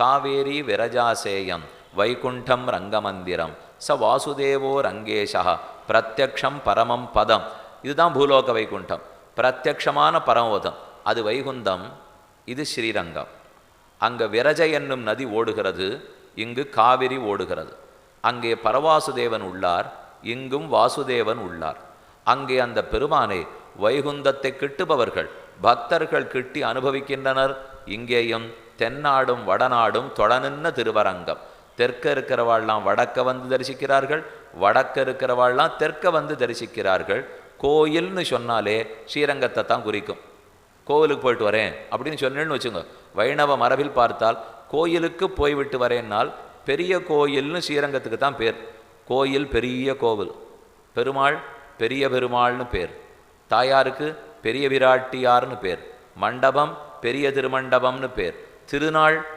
காவேரி விரஜாசேயம் வைகுண்டம் ரங்கமந்திரம் ச வாசுதேவோ ரங்கேஷா பிரத்யக்ஷம் பரமம் பதம். இதுதான் பூலோக வைகுண்டம். பிரத்யக்ஷமான பரமபதம். அது வைகுந்தம் இது ஸ்ரீரங்கம். அங்க விரஜ என்னும் நதி ஓடுகிறது இங்கு காவிரி ஓடுகிறது. அங்கே பரவாசுதேவன் உள்ளார் இங்கும் வாசுதேவன் உள்ளார். அங்கே அந்த பெருமானை வைகுந்தத்தை கிட்டுபவர்கள் பக்தர்கள் கிட்டி அனுபவிக்கின்றனர். இங்கேயும் தென்னாடும் வடநாடும் தொடனின்ன திருவரங்கம். தெற்க இருக்கிறவாள்லாம் வடக்க வந்து தரிசிக்கிறார்கள் வடக்க இருக்கிறவாள்லாம் தெற்க வந்து தரிசிக்கிறார்கள். கோயில்னு சொன்னாலே ஸ்ரீரங்கத்தை தான் குறிக்கும். கோவிலுக்கு போயிட்டு வரேன் அப்படின்னு சொன்னேன்னு வச்சுங்க வைணவ மரபில் பார்த்தால் கோயிலுக்கு போய்விட்டு வரேன்னால் பெரிய கோயில்னு ஸ்ரீரங்கத்துக்கு தான் பேர். கோயில் பெரிய கோவில். பெருமாள் பெரிய பெருமாள்னு பேர். தாயாருக்கு பெரிய விராட்டியார்னு பேர். மண்டபம் பெரிய திருமண்டபம்னு பேர். திருநாள்